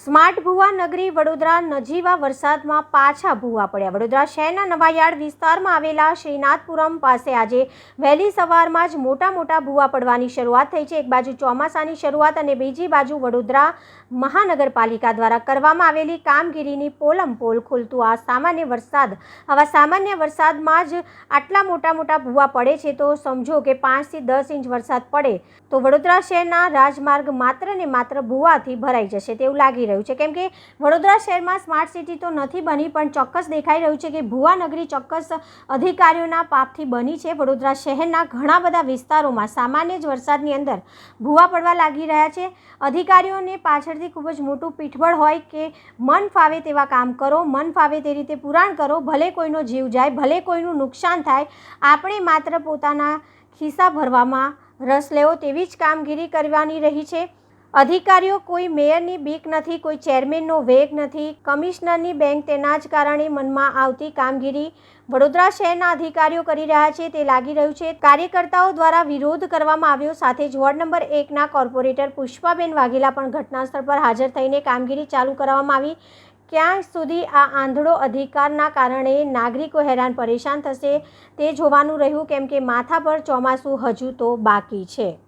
Smart ભુવા નગરી વડોદરા નજીવા વરસાદમાં પાછા ભૂવા પડ્યા. વડોદરા શહેરના નવાયાર્ડ વિસ્તારમાં આવેલા શ્રીનાથપુરમ પાસે આજે વહેલી સવારમાં જ મોટા મોટા ભૂવા પડવાની શરૂઆત થઈ છે. એક બાજુ ચોમાસાની શરૂઆત અને બીજી બાજુ વડોદરા મહાનગરપાલિકા દ્વારા કરવામાં આવેલી કામગીરીની પોલમ પોલ ખુલતું. આ સામાન્ય વરસાદ, આવા સામાન્ય વરસાદમાં જ આટલા મોટા મોટા ભૂવા પડે છે તો સમજો કે પાંચથી દસ ઇંચ વરસાદ પડે તો વડોદરા શહેરના રાજમાર્ગ માત્ર ને માત્ર ભૂવાથી ભરાઈ જશે તેવું લાગી રહ્યું છે. કેમ કે વડોદરા શહેરમાં સ્માર્ટ સિટી તો નથી બની, પણ ચોક્કસ દેખાઈ રહ્યું છે કે ભુવાનગરી ચોક્કસ અધિકારીઓના પાપથી બની છે. વડોદરા શહેરના ઘણા બધા વિસ્તારોમાં સામાન્ય જ વરસાદની અંદર ભૂવા પડવા લાગી રહ્યા છે. અધિકારીઓને પાછળથી ખૂબ જ મોટું પીઠબળ હોય કે મન ફાવે તેવા કામ કરો, મન ફાવે તે રીતે પુરાણ કરો, ભલે કોઈનો જીવ જાય, ભલે કોઈનું નુકસાન થાય, આપણે માત્ર પોતાના ખિસ્સા ભરવામાં રસ લેવો તેવી જ કામગીરી કરવાની રહી છે. અધિકારીઓ કોઈ મેયરની બીક નથી, કોઈ ચેરમેનનો વેગ નથી, કમિશનરની બેંક તેના જ કારણે મનમાં આવતી કામગીરી વડોદરા શહેરના અધિકારીઓ કરી રહ્યા છે, તે લાગી રહ્યું છે. કાર્યકર્તાઓ દ્વારા વિરોધ કરવામાં આવ્યો, સાથે જ વોર્ડ નંબર એકના કોર્પોરેટર પુષ્પાબેન વાઘેલા પણ ઘટનાસ્થળ પર હાજર થઈને કામગીરી ચાલુ કરવામાં આવી. ક્યાં સુધી આ આંધળો અધિકારના કારણે નાગરિકો હેરાન પરેશાન થશે, તે જોવાનું રહ્યું, કેમ કે માથા પર ચોમાસું હજુ તો બાકી છે.